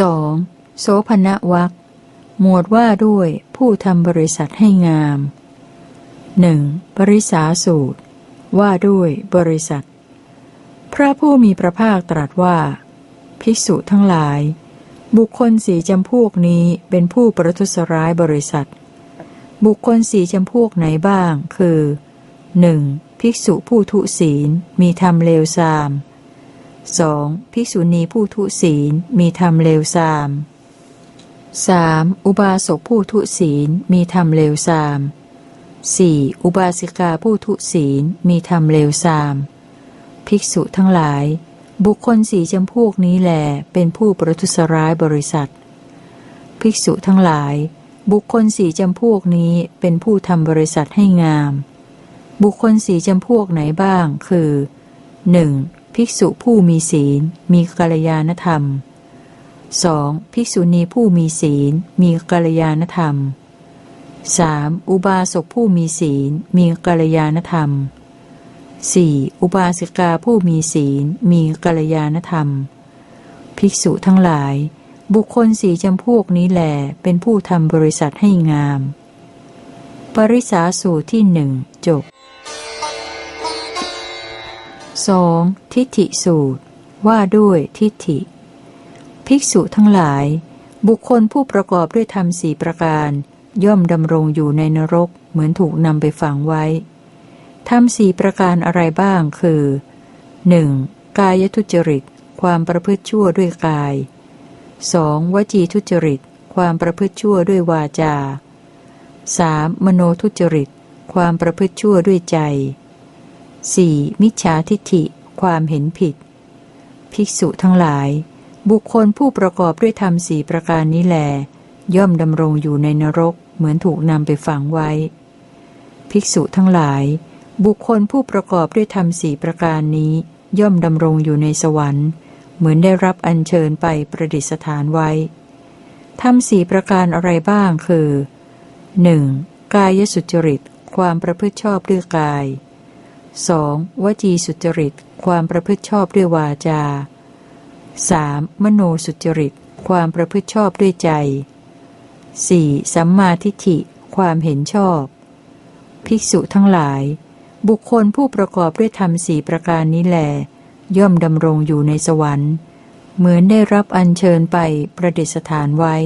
2. โสภณวักหมวดว่าด้วยผู้ทำบริษัทให้งาม 1. ปริสาสูตร ว่าด้วยบริษัท พระผู้มีพระภาคตรัสว่า ภิกษุทั้งหลาย บุคคลสี่จำพวกนี้เป็นผู้ประทุษร้ายบริษัท บุคคลสี่จำพวกไหนบ้าง คือ 1. ภิกษุผู้ทุศีลมีธรรมเลวทราม 2. ภิกษุณีผู้ทุศีลมีธรรมเลวทราม 3. อุบาสกผู้ทุศีลมีธรรมเลวทราม 4. อุบาสิกาผู้ทุศีลมีธรรมเลวทราม ภิกษุทั้งหลาย บุคคลสี่จำพวกนี้แหลเป็นผู้ประทุษร้ายบริษัท ภิกษุทั้งหลาย บุคคลสี่จำพวกนี้เป็นผู้ทำบริษัทให้งาม บุคคลสี่จำพวกไหนบ้าง คือ 1. ภิกษุผู้มีศีล มีกัลยาณธรรม 2. ภิกษุณีผู้มีศีล มีกัลยาณธรรม 3. อุบาสกผู้มีศีล มีกัลยาณธรรม 4. อุบาสิกาผู้มีศีล มีกัลยาณธรรม ภิกษุทั้งหลาย บุคคลสี่จำพวกนี้แหลเป็นผู้ทำบริษัทให้งาม ปริสาสูตรที่หนึ่งจบ 2. ทิฏฐิสูตร ว่าด้วยทิฏฐิ ภิกษุทั้งหลาย บุคคลผู้ประกอบด้วยธรรมสี่ประการ ย่อมดำรงอยู่ในนรกเหมือนถูกนำไปฝังไว้ธรรมสี่ประการอะไรบ้างคือ 1. กายทุจริต ความประพฤติชั่วด้วยกาย 2. วจีทุจริต ความประพฤติชั่วด้วยวาจา 3. มโนทุจริต ความประพฤติชั่วด้วยใจ 4. มิจฉาทิฏฐิ ความเห็นผิด ภิกษุทั้งหลาย บุคคลผู้ประกอบด้วยธรรมสี่ประการนี้แล ย่อมดำรงอยู่ในนรก เหมือนถูกนำไปฝังไว้ ภิกษุทั้งหลาย บุคคลผู้ประกอบด้วยธรรมสี่ประการนี้ ย่อมดำรงอยู่ในสวรรค์ เหมือนได้รับอัญเชิญไปประดิษฐานไว้ธรรมสี่ประการอะไรบ้างคือ 1. กายสุจริต ความประพฤติชอบด้วยกาย 2. วจีสุจริต ความประพฤติชอบด้วยวาจา 3. มโนสุจริต ความประพฤติชอบด้วยใจ 4. สัมมาทิฏฐิ ความเห็นชอบ ภิกษุทั้งหลาย บุคคลผู้ประกอบด้วยธรรมสี่ประการนี้แล ย่อมดำรงอยู่ในสวรรค์ เหมือนได้รับอัญเชิญไปประดิษฐานไว้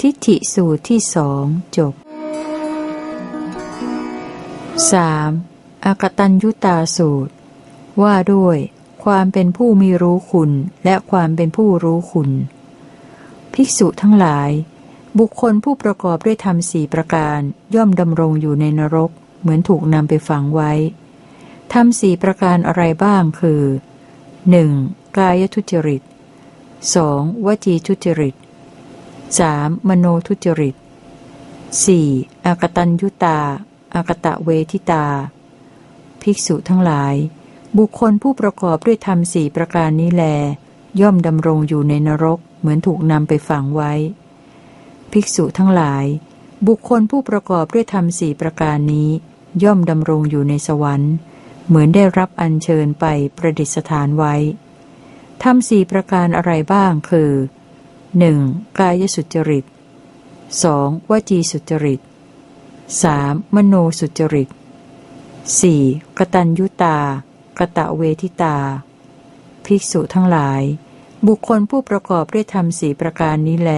ทิฏฐิสูตรที่สองจบ 3. อากตัญยุตาสูตร ว่าด้วย ความเป็นผู้มีรู้คุณและความเป็นผู้รู้คุณ ภิกษุทั้งหลาย บุคคลผู้ประกอบด้วยธรรมสี่ประการ ย่อมดำรงอยู่ในนรก เหมือนถูกนำไปฝังไว้ธรรมสี่ประการอะไรบ้างคือ 1. กายทุจริต 2. วจีทุจริต 3. มโนทุจริต 4. อากตัญยุตา อากตะเวทิตา ภิกษุทั้งหลาย บุคคลผู้ประกอบด้วยธรรมสี่ประการนี้แล ย่อมดำรงอยู่ในนรก เหมือนถูกนำไปฝังไว้ ภิกษุทั้งหลาย บุคคลผู้ประกอบด้วยธรรมสี่ประการนี้ ย่อมดำรงอยู่ในสวรรค์ เหมือนได้รับอัญเชิญไปประดิษฐานไว้ธรรมสี่ประการอะไรบ้างคือ 1. กายสุจริต 2. วจีสุจริต 3. มโนสุจริต 4. กตัญยุตา กะตะเวทิตา ภิกษุทั้งหลาย บุคคลผู้ประกอบด้วยธรรมสี่ประการนี้แล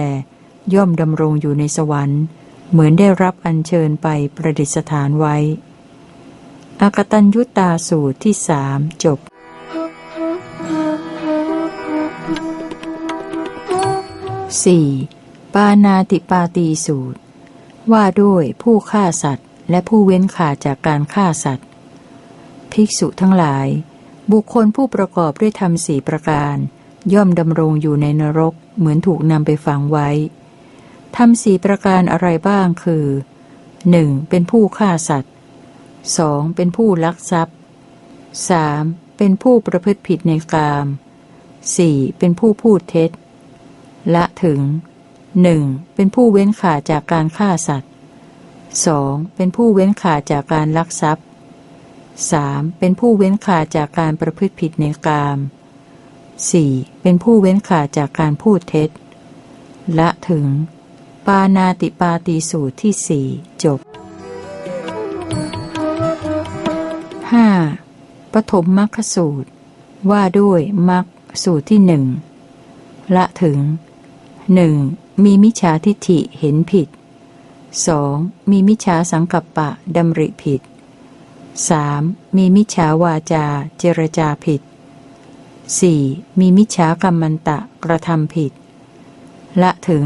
ย่อมดำรงอยู่ในสวรรค์ เหมือนได้รับอัญเชิญไปประดิษฐานไว้ อากตัญยุตาสูตรที่สามจบ 4. ปานาติปาตีสูตร ว่าด้วยผู้ฆ่าสัตว์ และผู้เว้นขาดจากการฆ่าสัตว์ ภิกษุทั้งหลาย บุคคลผู้ประกอบด้วยธรรมสี่ประการ ย่อมดำรงอยู่ในนรกเหมือนถูกนำไปฝังไว้ธรรมสี่ประการอะไรบ้างคือ 1. เป็นผู้ฆ่าสัตว์ 2. เป็นผู้ลักทรัพย์ 3. เป็นผู้ประพฤติผิดในกาม 4. เป็นผู้พูดเท็จ ละถึง 1. เป็นผู้เว้นขาจากการฆ่าสัตว์ 2. เป็นผู้เว้นขาจากการลักทรัพย์ 3. เป็นผู้เว้นขาจากการประพฤติผิดในกามสี่เป็นผู้เว้นขาดจากการพูดเท็จ ละถึง ปานาติปาตีสูตรที่สี่จบห้าปฐมมัคคสูตร ว่าด้วยมัคสูตรที่หนึ่งละถึงหนึ่งมีมิจฉาทิฏฐิเห็นผิด องมีมิจฉาสังกัปปะดำริผิดสามมีมิจฉาวาจาเจรจาผิดสี่มีมิจฉากรรมันตะกระทำผิด ละถึง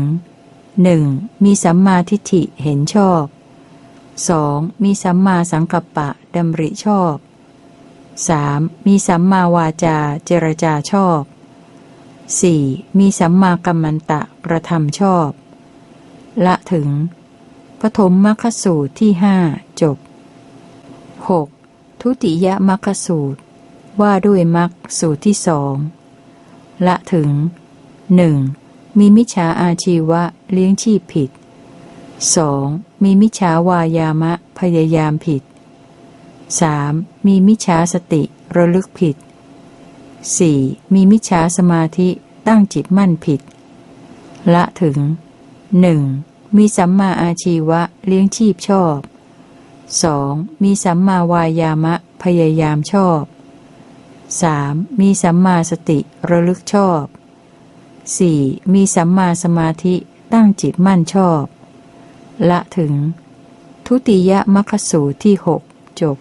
หนึ่งมีสัมมาทิฏฐิเห็นชอบสองมีสัมมาสังกัปปะดำริชอบสามมีสัมมาวาจาเจรจาชอบสี่มีสัมมากัมมันตะกระทำชอบ ละถึง ปฐมมรรคสูตรที่ห้าจบ 6. ทุติยมรรคสูตร ว่าด้วยมรรคสูตรที่สองละถึงหนึ่งมีมิจฉาอาชีวะเลี้ยงชีพผิด 2. มีมิจฉาวายามะพยายามผิด 3. มีมิจฉาสติระลึกผิด 4. มีมิจฉาสมาธิตั้งจิตมั่นผิด ละถึง 1. มีสัมมาอาชีวะเลี้ยงชีพชอบ 2. มีสัมมาวายามะพยายามชอบ 3. มีสัมมาสติระลึกชอบ 4. มีสัมมาสมาธิตั้งจิตมั่นชอบ ละถึง ทุติยมัคสูตรที่หกจบ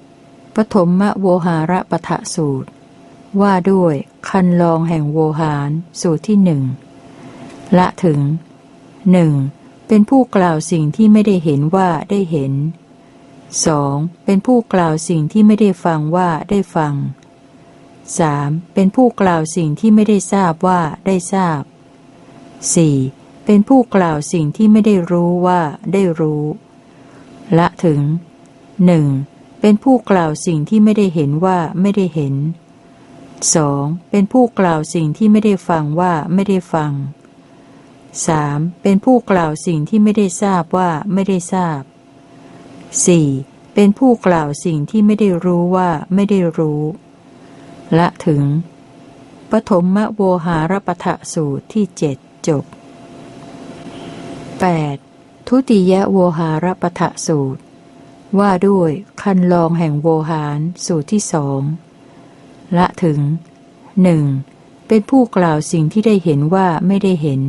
7. ปฐมมโวหาระปะทะสูตร ว่าด้วย คันลองแห่งโวหารสูตรที่หนึ่งละถึงหนึ่งเป็นผู้กล่าวสิ่งที่ไม่ได้เห็นว่าได้เห็น 2. เป็นผู้กล่าวสิ่งที่ไม่ได้ฟังว่าได้ฟัง 3. เป็นผู้กล่าวสิ่งที่ไม่ได้ทราบว่าได้ทราบ 4. เป็นผู้กล่าวสิ่งที่ไม่ได้รู้ว่าได้รู้ ละถึง 1. เป็นผู้กล่าวสิ่งที่ไม่ได้เห็นว่าไม่ได้เห็น 2. เป็นผู้กล่าวสิ่งที่ไม่ได้ฟังว่าไม่ได้ฟัง 3. เป็นผู้กล่าวสิ่งที่ไม่ได้ทราบว่าไม่ได้ทราบ 4. เป็นผู้กล่าวสิ่งที่ไม่ได้รู้ว่าไม่ได้รู้ ละถึง ปฐมมโวหารปทะสูตรที่เจ็ดจบ 8. ทุติยโวหารปทะสูตร ว่าด้วยคันลองแห่งโวหารสูตรที่สอง ละถึงหนึ่งเป็นผู้กล่าวสิ่งที่ได้เห็นว่าไม่ได้เห็น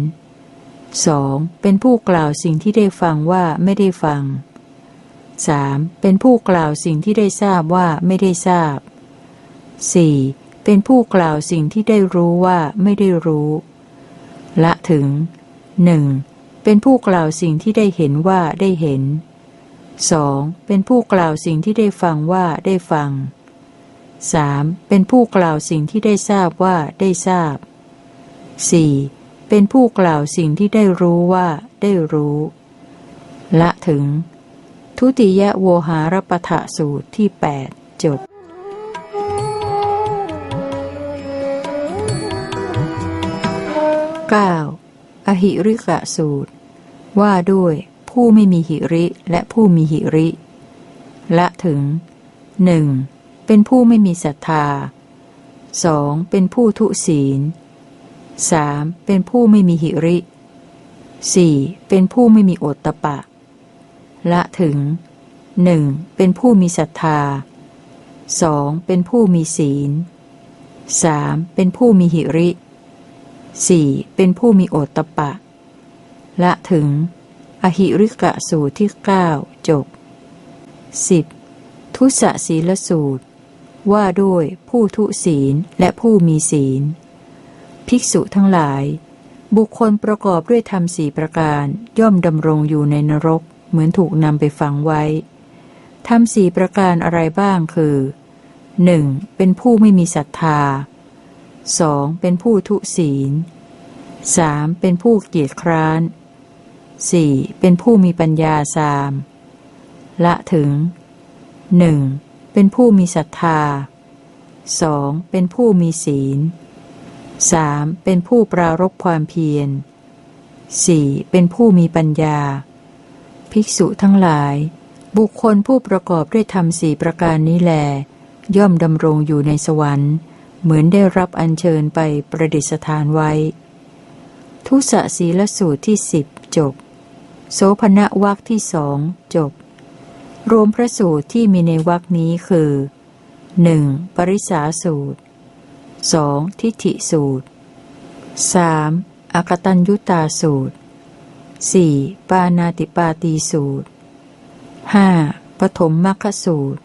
2. เป็นผู้กล่าวสิ่งที่ได้ฟังว่าไม่ได้ฟัง 3. เป็นผู้กล่าวสิ่งที่ได้ทราบว่าไม่ได้ทราบ 4. เป็นผู้กล่าวสิ่งที่ได้รู้ว่าไม่ได้รู้ ละถึง 1. เป็นผู้กล่าวสิ่งที่ได้เห็นว่าได้เห็น 2. เป็นผู้กล่าวสิ่งที่ได้ฟังว่าได้ฟัง 3. เป็นผู้กล่าวสิ่งที่ได้ทราบว่าได้ทราบ 4. เป็นผู้กล่าวสิ่งที่ได้รู้ว่าได้รู้ ละถึง ทุติยโวหารปทะสูตรที่ 8 จบ 9. อหิริกะสูตร ว่าด้วยผู้ไม่มีหิริและผู้มีหิริ ละถึงหนึ่ง เป็นผู้ไม่มีศรัทธาสองเป็นผู้ทุศีลสามเป็นผู้ไม่มีหิริสี่เป็นผู้ไม่มีโอตตะปะ ละถึงหนึ่งเป็นผู้มีศรัทธาสองเป็นผู้มีศีลสามเป็นผู้มีหิริสี่เป็นผู้มีโอตตะปะ ละถึง อหิริกะสูตรที่เก้าจบสิบทุสศีลสูตร ว่าด้วยผู้ทุศีลและผู้มีศีล ภิกษุทั้งหลาย บุคคลประกอบด้วยธรรมสี่ประการย่อมดำรงอยู่ในนรก เหมือนถูกนำไปฝังไว้ทำสี่ประการอะไรบ้างคือ 1. เป็นผู้ไม่มีศรัทธา 2. เป็นผู้ทุศีล 3. เป็นผู้เกียจคร้าน 4. เป็นผู้มีปัญญาสาม ละถึง 1. เป็นผู้มีศรัทธา 2. เป็นผู้มีศีล 3. เป็นผู้ปรารบความเพียร 4. เป็นผู้มีปัญญา ภิกษุทั้งหลาย บุคคลผู้ประกอบด้วยธรรมสี่ประการนี้แล ย่อมดำรงอยู่ในสวรรค์ เหมือนได้รับอัญเชิญไปประดิษฐานไว้ ทุสศีลสูตรที่สิบจบ โสภณวักที่สองจบ รวมพระสูตรที่มีในวักนี้คือ 1. ปริสาสูตร 2. ทิฏฐิสูตร 3. อกตัญยุตาสูตร 4. ปานาติปาตีสูตร 5. ปฐมมัคคสูตร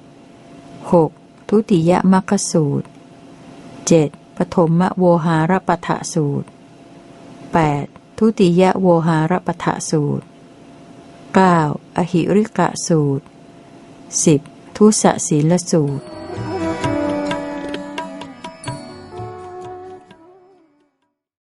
6. ทุติยมัคคสูตร 7. ปฐมโวหารปทะสูตร 8. ทุติยโวหารปทะสูตร 9. อหิริกะสูตร 10. ทุสศีลสูตร